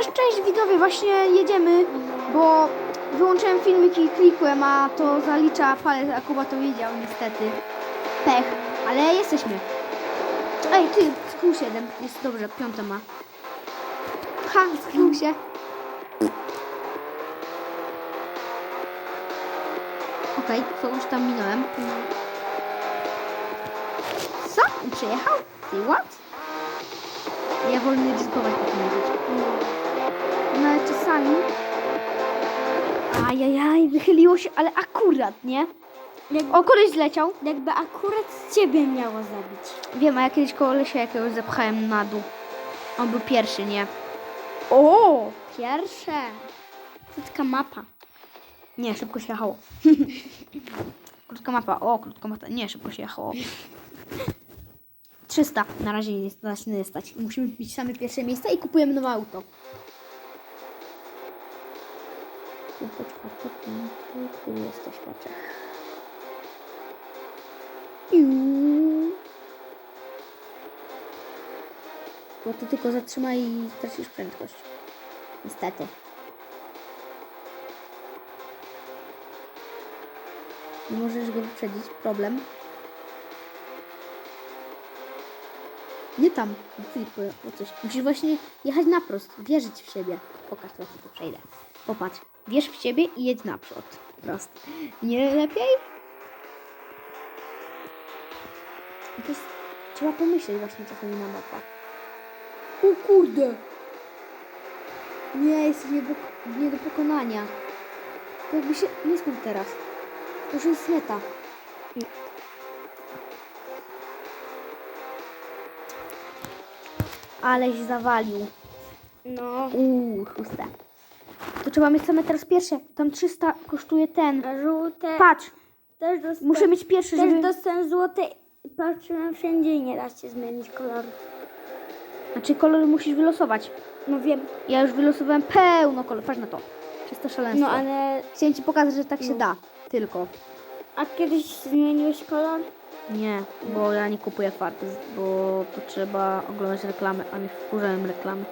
cześć, cześć widzowie, właśnie jedziemy, bo wyłączyłem filmik i klikłem, a to zalicza palec, a Kuba to wiedział niestety. Pech, ale jesteśmy. Ej, ty, skrół 7, jest dobrze, piąte ma. Ha, skrół się. Okej, kogoś tam minąłem. Co? Przyjechał? Ty what? Ja wolny ryzykować takim czasami... Ajajaj, wychyliło się, ale akurat, nie? Jakby, O, koleś zleciał. jakby akurat ciebie miało zabić. Wiem, a ja kiedyś kolesia jakiegoś zepchałem na dół. On był pierwszy, nie? O! Pierwsze. Krótka mapa. Nie, szybko się jechało. krótka mapa. O, krótka mapa. Nie, szybko się jechało. 300. Na razie nie nie stać. Musimy mieć same pierwsze miejsca i kupujemy nowe auto. Tu jesteś, patrzę. Bo ty tylko zatrzymaj i stracisz prędkość. Niestety. Nie możesz go wyprzedzić. Problem. Nie tam. Coś. Musisz właśnie jechać naprost. Wierzyć w siebie. Pokaż, jak to przejdę. Popatrz. Wierz w siebie i jedź naprzód. Prost. Nie lepiej? To jest... Trzeba pomyśleć właśnie czasami na mapach. O kurde! Nie, jest nie do, nie do pokonania. To jakby się... Nie skup teraz. To już jest meta. Aleś zawalił. No. Uuu, szóste. To trzeba mieć same teraz pierwsze. Tam 300 kosztuje ten. A żółte. Patrz, Też dostałem, muszę mieć pierwszy, Też żeby... dostałem złote. Patrzyłem wszędzie i nie da się zmienić koloru. Znaczy kolor musisz wylosować. No wiem. Ja już wylosowałem pełno kolor. Patrz na to. Czyste szaleństwo. No ale. Chciałem ci pokazać, że tak się No. da. Tylko. A kiedyś zmieniłeś kolor? Nie, bo ja nie kupuję farb, bo to trzeba oglądać reklamy, a nie wkurzałem reklamy.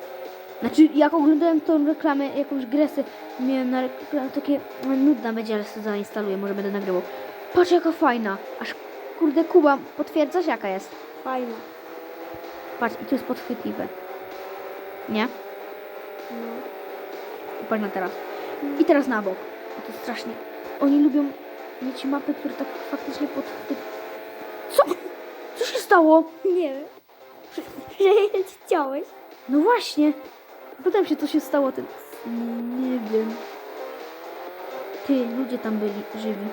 Znaczy, jak oglądałem tą reklamę, jakąś grę sobie miałem na reklamę, takie no, nudna będzie, ale sobie zainstaluję, może będę nagrywał. Patrz jaka fajna, aż kurde Kuba, potwierdzasz jaka jest? Fajne. Patrz, i tu jest podchwytliwe. Nie? No. Patrz na teraz. I teraz na bok. O, to strasznie. Oni lubią mieć mapy, które tak faktycznie podchwyt... Co? Co się stało? Nie wiem. Że chciałeś. No właśnie. Pytam się, co się stało. Ten... Nie wiem. Ty, ludzie tam byli żywi.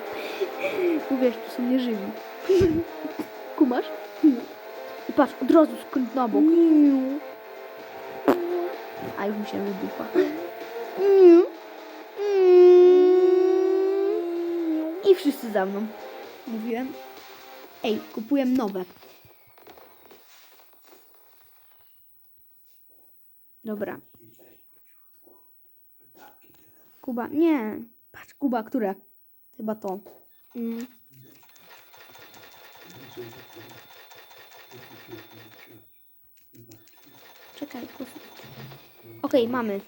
Uwierz, to są nieżywi. Kumasz? I patrz, od razu skręt na bok. A już mi się wydupa. I wszyscy za mną. Mówiłem. Ej, kupuję nowe. Dobra. Kuba, nie. Patrz, Kuba, które? Chyba to. Mm. Czekaj, kus- Okej, mamy.